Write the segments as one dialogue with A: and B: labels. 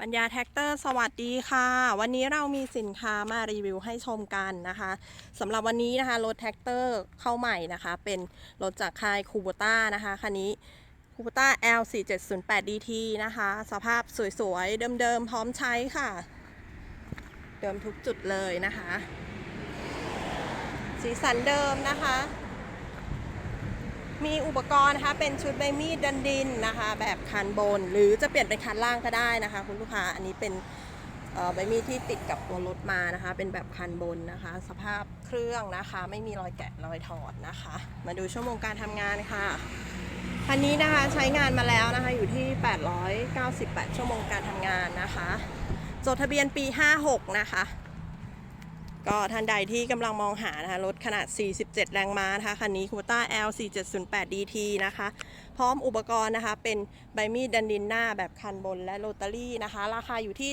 A: ปัญญาแท็กเตอร์สวัสดีค่ะ วันนี้เรามีสินค้ามารีวิวให้ชมกันนะคะสำหรับวันนี้นะคะรถแท็กเตอร์เข้าใหม่นะคะ เป็นรถจากค่ายคูโบต้านะคะคันนี้คูโบต้า L4708DT นะคะ สภาพสวยๆ เดิมๆ พร้อมใช้ค่ะ เดิมทุกจุดเลยนะคะ สีสันเดิมนะคะ มีอุปกรณ์นะคะเป็นชุดใบมีดดันดินนะคะ แบบคันบน หรือจะเปลี่ยนเป็นคันล่างก็ได้นะคะ คุณลูกค้าอันนี้เป็นใบมีดที่ติดกับตัวรถมานะคะ เป็นแบบคันบนนะคะ สภาพเครื่องนะคะ ไม่มีรอยแกะรอยถอดนะคะ มาดูชั่วโมงการทำงานค่ะคันนี้นะคะใช้งานมาแล้วนะคะอยู่ที่ 898 ชั่วโมงการทำงานนะคะ จดทะเบียนปี 56 นะคะ ก็ท่านใดที่กำลังมองหานะคะรถขนาด 47 แรงม้านะคะคันนี้คูต้า L 4708 DT นะคะ พร้อมอุปกรณ์นะคะ เป็นใบมีดดันดินหน้าแบบคันบนและโรตารี่นะคะ ราคาอยู่ที่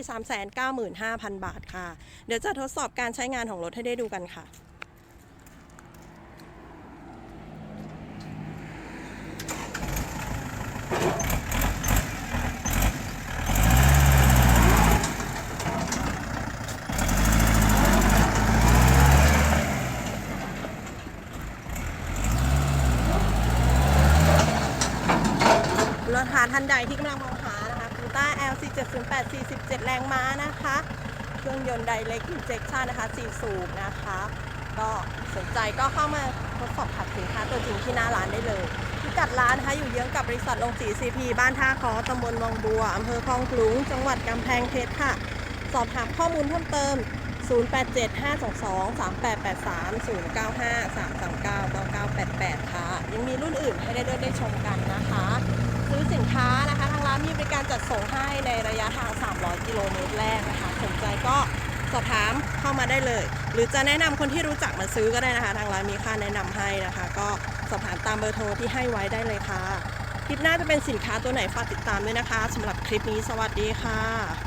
A: 395,000 บาทค่ะ เดี๋ยวจะทดสอบการใช้งานของรถให้ได้ดูกันค่ะ รถหาท่านใดที่กำลังมองหานะคะคูต้า L 4 7 0 8 47 แรงม้านะคะ เครื่องยนต์ไดเล็กอินเจคชันนะคะ4สูบนะคะ ก็สนใจก็เข้ามาทดสอบขับสินค้าตัวจริงที่หน้าร้านได้เลยพิกัดร้านนะคะอยู่เยื้องกับบริษัทลงสีซีพีบ้านท่าคอตำบลวังบัวอำเภอคลองขลุง จังหวัดกำแพงเพชรค่ะ สอบถามข้อมูลเพิ่มเติม 0875223883 095 339 9988 ค่ะ ยังมีรุ่นอื่นให้ได้เลือกได้ชมกันนะคะ ซื้อสินค้านะคะทางร้านมีบริการจัดส่งให้ในระยะทาง 300 กิโลเมตรแรกนะคะสนใจก็สอบถามเข้ามาได้เลย หรือจะแนะนำคนที่รู้จักมาซื้อก็ได้นะคะ ทางร้านมีค่าแนะนำให้นะคะ ก็สอบถามตามเบอร์โทรที่ให้ไว้ได้เลยค่ะ คลิปหน้าจะเป็นสินค้าตัวไหนฝากติดตามด้วยนะคะสำหรับคลิปนี้สวัสดีค่ะ